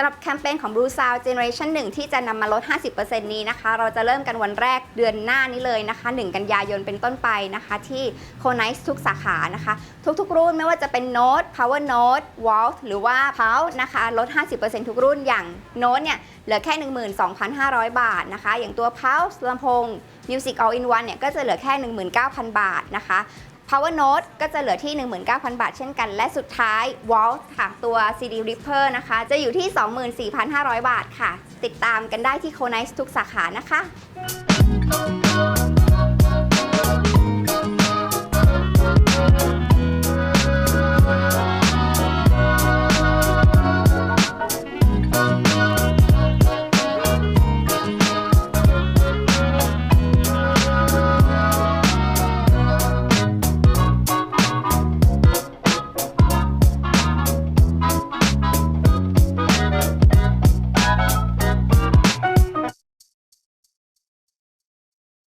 ำหรับแคมเปญของ Blue Sound Generation 1 ที่จะนำมาลด 50%นี้นะคะ เราจะเริ่มกันวันแรกเดือนหน้านี้เลยนะคะ 1 กันยายนเป็นต้นไปนะคะ ที่ c o n i c e ทุกสาขานะคะ ทุกๆ รุ่นไม่ว่าจะเป็น Note Power Note Vault หรือว่า Pulse นะคะลด 50%ทุกรุ่นอย่าง Note เนี่ยเหลือแค่ 12,500 บาทนะคะ อย่างตัว Pulse ลำโพง Music All in One เนี่ยก็จะเหลือแค่ 19,000 บาทนะคะ Power Note ก็จะเหลือที่ 19,000 บาทเช่นกัน และสุดท้าย Wall ค่งตัว CD Ripper นะคะ จะอยู่ที่ 24,500 บาทค่ะ ติดตามกันได้ที่โคไนส์ทุกสาขานะคะ